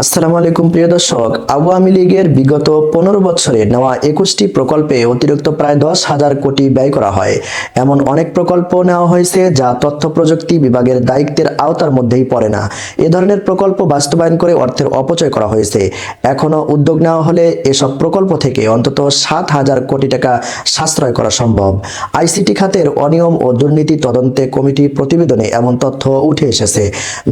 আসসালামু আলাইকুম প্রিয় দর্শক, আওয়ামী লীগের বিগত পনেরো বছরে নেওয়া একুশটি প্রকল্পে অতিরিক্ত প্রায় দশ হাজার কোটি ব্যয় করা হয়। এমন অনেক প্রকল্প নেওয়া হয়েছে যা তথ্য প্রযুক্তি বিভাগের দায়িত্বের আওতার মধ্যেই পড়ে না। এ ধরনের প্রকল্প বাস্তবায়ন করে অর্থের অপচয় করা হয়েছে। এখনও উদ্যোগ নেওয়া হলে এসব প্রকল্প থেকে অন্তত সাত হাজার কোটি টাকা সাশ্রয় করা সম্ভব। আইসিটি খাতের অনিয়ম ও দুর্নীতি তদন্তে কমিটি প্রতিবেদনে এমন তথ্য উঠে এসেছে।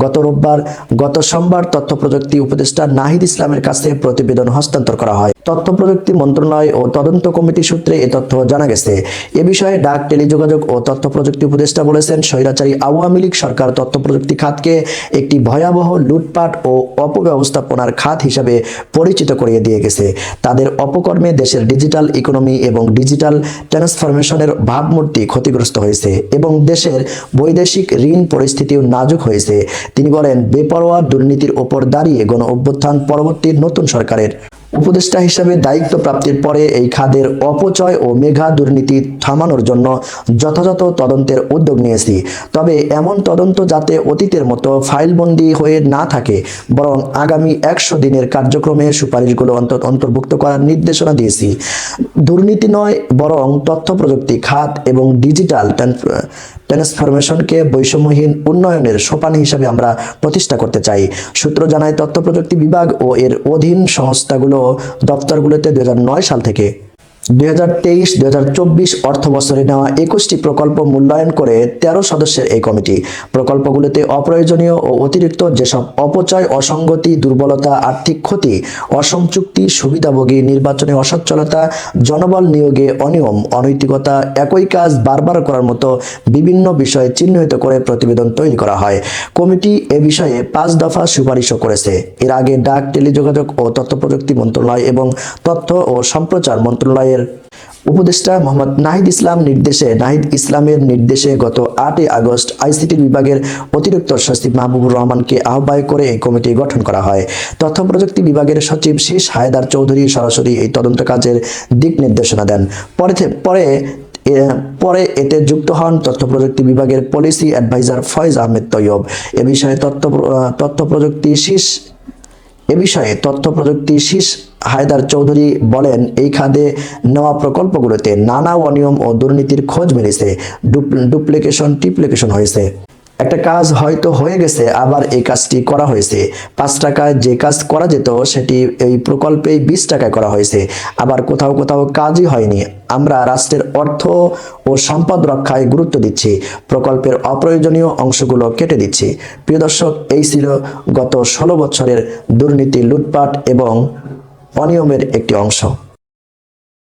গত রোববার, গত সোমবার তথ্য প্রযুক্তি উপদেষ্টা নাহিদ ইসলামের কাছে প্রতিবেদন হস্তান্তর করা হয়। তথ্য প্রযুক্তি মন্ত্রণালয় ও তদন্ত কমিটি সূত্রে এ তথ্য জানা গেছে। এ বিষয়ে ডাক, টেলিযোগাযোগ ও তথ্য প্রযুক্তি উপদেষ্টা বলেছেন, স্বৈরাচারী আওয়ামী লীগ সরকার তথ্য প্রযুক্তি খাতকে একটি ভয়াবহ লুটপাট ও অপব্যবস্থাপনার খাত হিসাবে পরিচিত করিয়ে দিয়ে গেছে। তাদের অপকর্মে দেশের ডিজিটাল ইকোনমি এবং ডিজিটাল ট্রান্সফরমেশনের ভাবমূর্তি ক্ষতিগ্রস্ত হয়েছে এবং দেশের বৈদেশিক ঋণ পরিস্থিতিও নাজুক হয়েছে। তিনি বলেন, বেপরোয়া দুর্নীতির ওপর দাঁড়িয়ে গণ অভ্যুত্থান পরবর্তী নতুন সরকারের উপদেষ্টা হিসাবে দায়িত্ব প্রাপ্তির পরে এই খাদের অপচয় ও মেঘা দুর্নীতি থামানোর জন্য যথাযথ তদন্তের উদ্যোগ নিয়েছি। তবে এমন তদন্ত যাতে অতীতের মতো ফাইলবন্দি হয়ে না থাকে, বরং আগামী একশো দিনের কার্যক্রমে সুপারিশগুলো অন্ত- অন্তর্ভুক্ত করার নির্দেশনা দিয়েছি। দুর্নীতি নয়, বরং তথ্য প্রযুক্তি, খাত এবং ডিজিটাল ট্রান্সফরমেশনকে বৈষম্যহীন উন্নয়নের সোপান হিসাবে আমরা প্রতিষ্ঠা করতে চাই। সূত্র জানায়, তথ্য প্রযুক্তি বিভাগ ও এর অধীন সংস্থাগুলো দপ্তরগুলোতে দুই সাল থেকে। দুই হাজার তেইশ, দুই চব্বিশ অর্থ বছরে নেওয়া একুশটি প্রকল্প মূল্যায়ন করে তেরো সদস্যের এই কমিটি। প্রকল্পগুলোতে অপ্রয়োজনীয় ও অতিরিক্ত যেসব অপচয়, অসঙ্গতি, দুর্বলতা, আর্থিক ক্ষতি অসম চুক্তি সুবিধাভোগী, নির্বাচনে অসচ্ছলতা, জনবল নিয়োগে অনিয়ম, অনৈতিকতা, একই কাজ বারবার করার মতো বিভিন্ন বিষয় চিহ্নিত করে প্রতিবেদন তৈরি করা হয়। কমিটি এ বিষয়ে পাঁচ দফা সুপারিশও করেছে। এর আগে ডাক, টেলিযোগাযোগ ও তথ্য প্রযুক্তি মন্ত্রণালয় এবং তথ্য ও সম্প্রচার মন্ত্রণালয়ের উপদেষ্টা মোহাম্মদ নাহিদ ইসলাম নির্দেশে, নাহিদ ইসলামের নির্দেশে গত আটই আগস্ট আইসিটি বিভাগের অতিরিক্ত সচিব মাহবুবুর রহমানকে আহ্বায়ক করে এই কমিটি গঠন করা হয়। তথ্য প্রযুক্তি বিভাগের সচিব শেষ হায়দার চৌধুরী সরাসরি এই তদন্ত কাজের দিক নির্দেশনা দেন। পরে পরে পরে এতে যুক্ত হন তথ্য প্রযুক্তি বিভাগের পলিসি অ্যাডভাইজার ফয়েজ আহমেদ তৈয়ব। এ বিষয়ে তথ্য তথ্য প্রযুক্তি শীর্ষ এ বিষয়ে তথ্য প্রযুক্তি শীষ হায়দার চৌধুরী বলেন, এই খাদে নেওয়া প্রকল্পগুলোতে নানা অনিয়ম ও দুর্নীতির খোঁজ মিলেছে, ডুপ- ডুপ্লিকেশন, টিপ্লিকেশন হয়েছে। একটা কাজ হয়তো হয়ে গেছে, আবার এই কাজটি করা হয়েছে। পাঁচ টাকায় যে কাজ করা যেত, সেটি এই প্রকল্পে বিশ টাকায় করা হয়েছে। আবার কোথাও কোথাও কাজই হয়নি। আমরা রাষ্ট্রের অর্থ ও সম্পদ রক্ষায় গুরুত্ব দিচ্ছি। প্রকল্পের অপ্রয়োজনীয় অংশগুলো কেটে দিচ্ছি। প্রিয় দর্শক, এই ছিল গত ষোলো বছরের দুর্নীতি, লুটপাট এবং অনিয়মের একটি অংশ।